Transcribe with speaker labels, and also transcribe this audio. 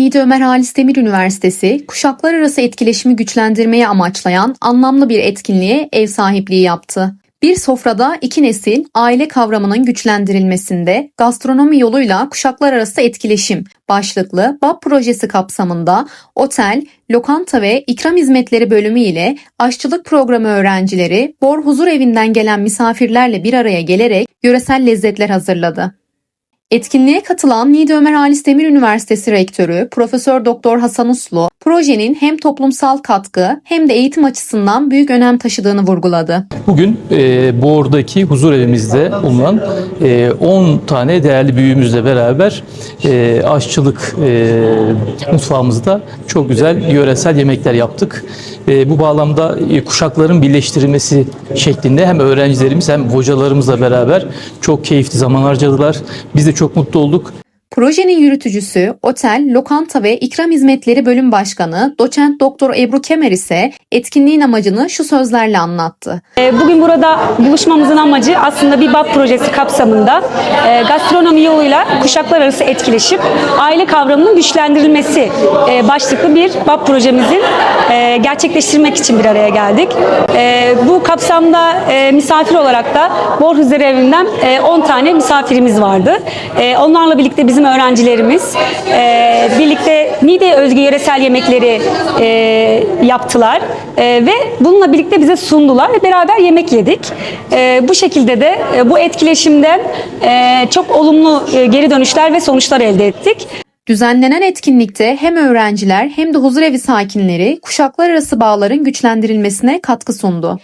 Speaker 1: Niğde Ömer Halis Demir Üniversitesi, kuşaklar arası etkileşimi güçlendirmeyi amaçlayan anlamlı bir etkinliğe ev sahipliği yaptı. Bir sofrada iki nesil aile kavramının güçlendirilmesinde gastronomi yoluyla kuşaklar arası etkileşim başlıklı BAP projesi kapsamında otel, lokanta ve ikram hizmetleri bölümü ile aşçılık programı öğrencileri Bor Huzur Evi'nden gelen misafirlerle bir araya gelerek yöresel lezzetler hazırladı. Etkinliğe katılan Niğde Ömer Halis Demir Üniversitesi Rektörü Profesör Doktor Hasan Uslu, projenin hem toplumsal katkı hem de eğitim açısından büyük önem taşıdığını vurguladı.
Speaker 2: Bugün e, Bor'daki huzur evimizde bulunan e, 10 tane değerli büyüğümüzle beraber e, aşçılık e, mutfağımızda çok güzel yöresel yemekler yaptık. E, bu bağlamda e, kuşakların birleştirilmesi şeklinde hem öğrencilerimiz hem hocalarımızla beraber çok keyifli zaman harcadılar. Biz de çok mutlu olduk.
Speaker 1: Projenin yürütücüsü, otel, lokanta ve ikram hizmetleri bölüm başkanı doçent doktor Ebru Kemer ise etkinliğin amacını şu sözlerle anlattı.
Speaker 3: E, Bugün burada buluşmamızın amacı aslında bir BAP projesi kapsamında e, gastronomi yoluyla kuşaklar arası etkileşim, aile kavramının güçlendirilmesi e, başlıklı bir BAP projemizin e, gerçekleştirmek için bir araya geldik. Bu kapsamda misafir olarak da Bor Huzur Evi'nden e, 10 tane misafirimiz vardı. Onlarla birlikte bizim öğrencilerimiz e, birlikte Niğde özgü yöresel yemekleri e, yaptılar E, ve bununla birlikte bize sundular ve beraber yemek yedik. E, bu şekilde de e, bu etkileşimden e, çok olumlu e, geri dönüşler ve sonuçlar elde ettik.
Speaker 1: Düzenlenen etkinlikte hem öğrenciler hem de huzurevi sakinleri kuşaklar arası bağların güçlendirilmesine katkı sundu.